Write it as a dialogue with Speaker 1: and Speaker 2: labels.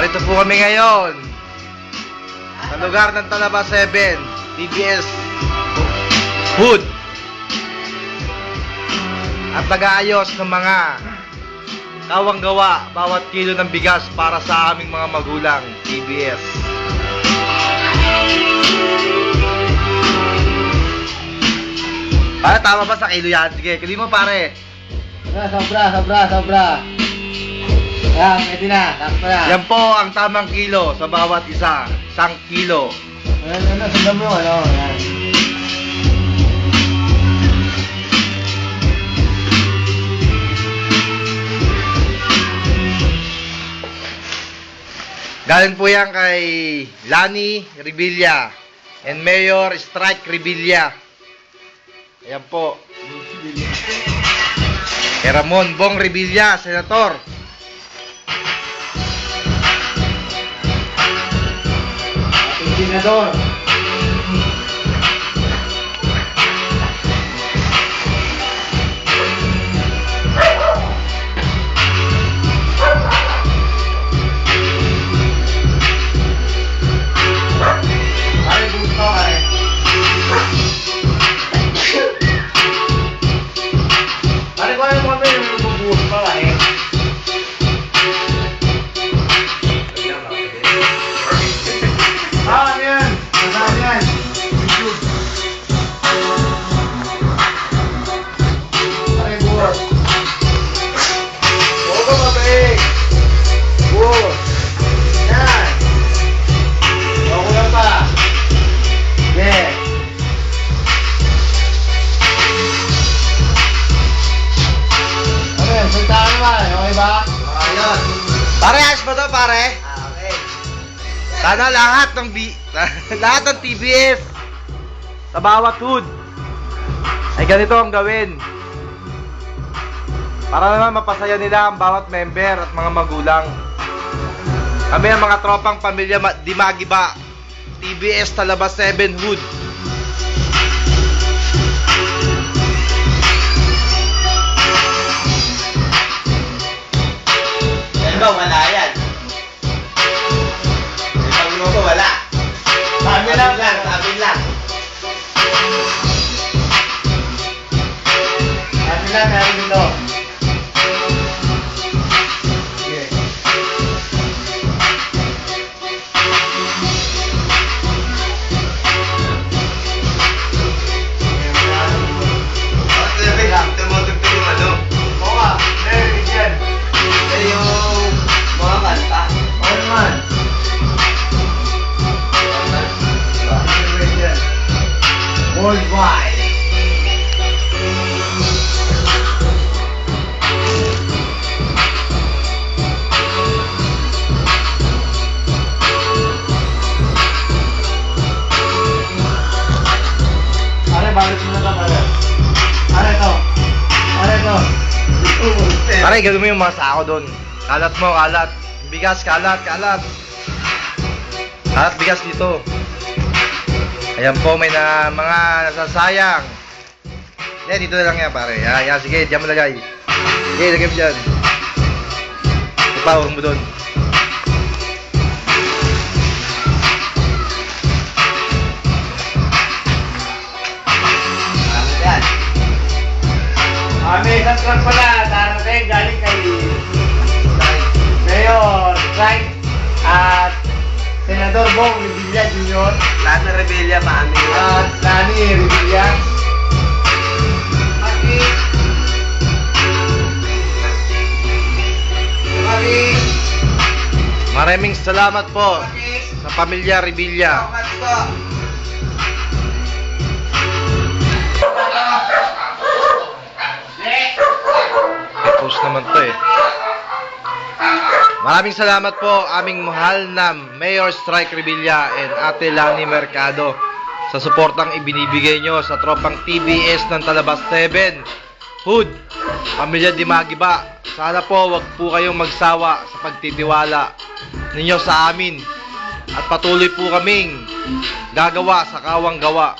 Speaker 1: Narito po kami ngayon sa lugar ng Talaba 7, TBS Food. At nag-aayos ng mga kawang gawa bawat kilo ng bigas para sa aming mga magulang, TBS. Para tama ba sa kilo yan? Sige, kili mo pare.
Speaker 2: Ah, sobra, sobra, sobra. Yan, pwede na. Tapos na.
Speaker 1: Yan po ang tamang kilo sa bawat isa. Isang kilo.
Speaker 2: Ano, ano, sundan mo, ano. Yan.
Speaker 1: Galing po yan kay Lani Revilla and Mayor Strike Revilla. Ayan po. Kay Ramon Bong Revilla, Senator.
Speaker 2: Ating senador. Pare, Pare,
Speaker 1: ayos ba to, pare?
Speaker 2: Ah, okay.
Speaker 1: Sana lahat ng B... lahat ng TBS sa bawat hood ay ganito ang gawin. Para naman mapasaya nila ang bawat member at mga magulang. Kami ang mga tropang pamilya Ma- Dimagiba, TBS Talabas 7 Hood.
Speaker 3: Sabi
Speaker 2: lang.
Speaker 3: lang, sabi lang.
Speaker 2: Sabi lang, Worldwide. Pare, bakit mo na ka, pare? Pare, to. Pare, to.
Speaker 1: Pare, gawin mo yung mga sako doon. Kalat mo, kalat. Bigas, kalat, kalat. Kalat bigas dito. Ayan po, may na mga nasasayang. Yan, dito na lang yan, pare. Yan, yan, sige, diyan mo lagay. Sige, lagay mo dyan. Ipawag mo doon.
Speaker 3: Yan?
Speaker 2: Ah, isang truck pala, darating galing kay Mayor Frank at Senador Bong Revilla Jr.
Speaker 3: Lahat ng rebelya, paano yun?
Speaker 2: at Lani Revilla. Aki. Aki.
Speaker 1: Maraming salamat po sa pamilya Revilla. Post naman to eh. Maraming salamat po aming mahal na Mayor Strike Revilla and Ate Lani Mercado sa suportang ibinibigay nyo sa tropang TBS ng Talabas 7. Hood, Pamilya Dimagiba, sana po wag po kayong magsawa sa pagtitiwala ninyo sa amin at patuloy po kaming gagawa sa kawang gawa